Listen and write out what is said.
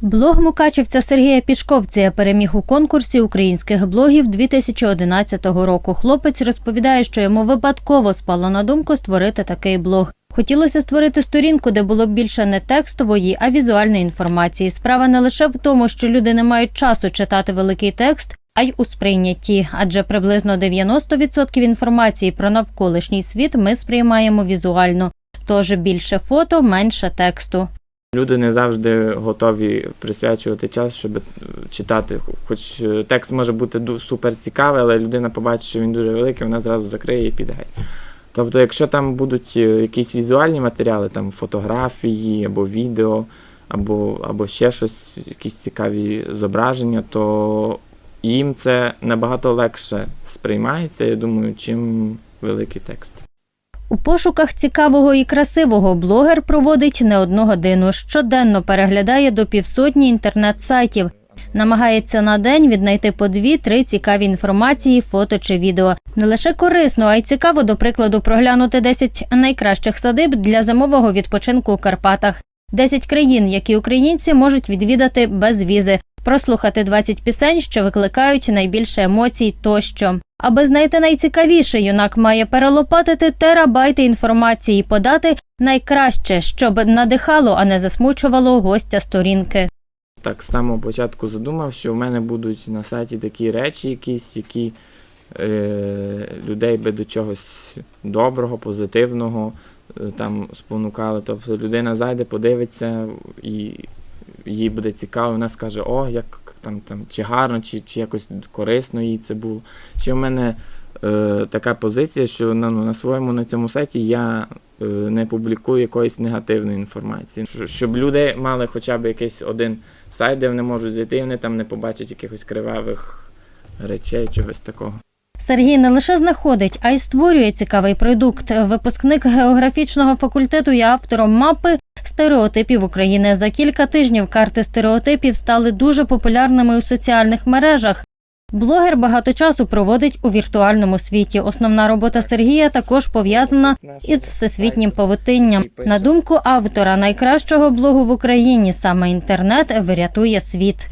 Блог мукачівця Сергія Пішковція переміг у конкурсі українських блогів 2011 року. Хлопець розповідає, що йому випадково спало на думку створити такий блог. Хотілося створити сторінку, де було б більше не текстової, а візуальної інформації. Справа не лише в тому, що люди не мають часу читати великий текст, а й у сприйнятті, адже приблизно 90% інформації про навколишній світ ми сприймаємо візуально. Тож більше фото, менше тексту. Люди не завжди готові присвячувати час, щоб читати. Хоч е, текст може бути супер цікавий, але людина побачить, що він дуже великий, вона зразу закриє і піде. Тобто, якщо там будуть е, якісь візуальні матеріали, там фотографії або відео, або, або ще щось, якісь цікаві зображення, то їм це набагато легше сприймається, я думаю, чим великий текст. У пошуках цікавого і красивого блогер проводить не одну годину. Щоденно переглядає до півсотні інтернет-сайтів. Намагається на день віднайти по дві-три цікаві інформації, фото чи відео. Не лише корисно, а й цікаво, до прикладу, проглянути 10 найкращих садиб для зимового відпочинку у Карпатах, 10 країн, які українці можуть відвідати без візи, прослухати 20 пісень, що викликають найбільше емоцій тощо. Аби знайти найцікавіше, юнак має перелопатити терабайти інформації і подати найкраще, щоб надихало, а не засмучувало гостя сторінки. так з самого початку задумав, що в мене будуть на сайті такі речі, якісь, які е, людей би до чогось доброго, позитивного там спонукали. Тобто людина зайде, подивиться і їй буде цікаво, вона скаже, о, як там, там чи гарно, чи, чи якось корисно їй це було. Ще в мене е, така позиція, що на, ну, на своєму на цьому сайті я е, не публікую якоїсь негативної інформації. Щоб люди мали хоча б якийсь один сайт, де вони можуть зайти, і вони там не побачать якихось кривавих речей, чогось такого. Сергій не лише знаходить, а й створює цікавий продукт. Випускник географічного факультету є автором мапи стереотипів України. За кілька тижнів карти стереотипів стали дуже популярними у соціальних мережах. Блогер багато часу проводить у віртуальному світі. Основна робота Сергія також пов'язана із всесвітнім павутинням. На думку автора найкращого блогу в Україні, саме інтернет врятує світ.